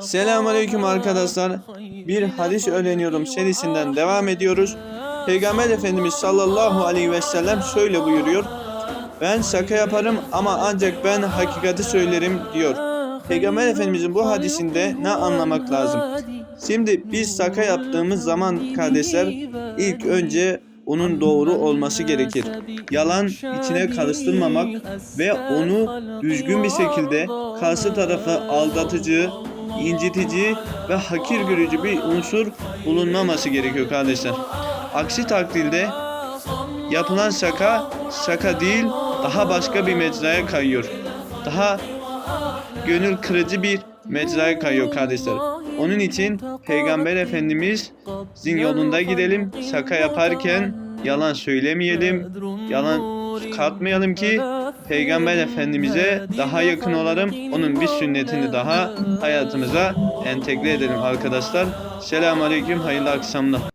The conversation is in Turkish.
Selamünaleyküm arkadaşlar. Bir hadis öğreniyorum serisinden devam ediyoruz. Peygamber Efendimiz sallallahu aleyhi ve sellem şöyle buyuruyor. Ben şaka yaparım ama ancak ben hakikati söylerim diyor. Peygamber Efendimizin bu hadisinde ne anlamak lazım? Şimdi biz şaka yaptığımız zaman kardeşler ilk önce onun doğru olması gerekir. Yalan içine karıştırmamak ve onu düzgün bir şekilde karşı tarafı aldatıcı, incitici ve hakir görücü bir unsur bulunmaması gerekiyor kardeşler. Aksi takdirde yapılan şaka şaka değil daha başka bir mecraya kayıyor. Daha gönül kırıcı bir mecraya kayıyor kardeşler. Onun için Peygamber Efendimiz'in yolunda gidelim. Şaka yaparken yalan söylemeyelim. Yalan katmayalım ki Peygamber Efendimiz'e daha yakın olalım. Onun bir sünnetini daha hayatımıza entegre edelim arkadaşlar. Selamun Aleyküm. Hayırlı akşamlar.